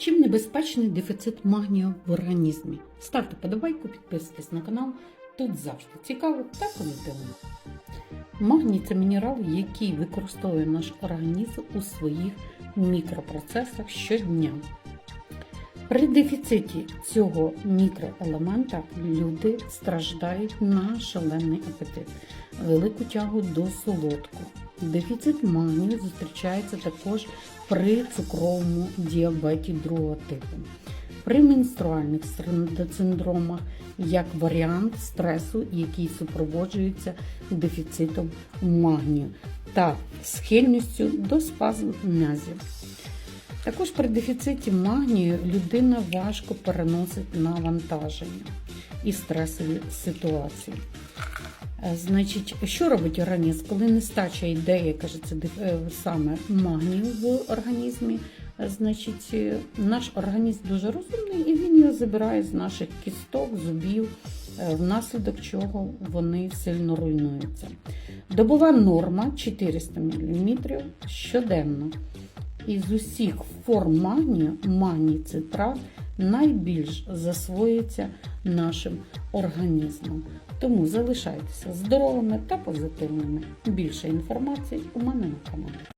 Чим небезпечний дефіцит магнію в організмі? Ставте подобайку, підписуйтесь на канал. Тут завжди цікаво та позитивно. Магній це мінерал, який використовує наш організм у своїх мікропроцесах щодня. При дефіциті цього мікроелемента люди страждають на шалений апетит, велику тягу до солодку. Дефіцит магнію зустрічається також при цукровому діабеті другого типу, при менструальних синдромах як варіант стресу, який супроводжується дефіцитом магнію та схильністю до спазму м'язів. Також при дефіциті магнію людина важко переносить навантаження і стресові ситуації. Е, Значить, що робить організм? Коли нестача йде, як кажеться, деф- е, саме магнію в організмі, е, значить, наш організм дуже розумний і він його забирає з наших кісток, зубів, внаслідок чого вони сильно руйнуються. Добова норма 400 мл щоденно. Із усіх форм магнію магній цитрат найбільш засвоюється нашим організмом. Тому залишайтеся здоровими та позитивними. Більше інформації у мене на каналі.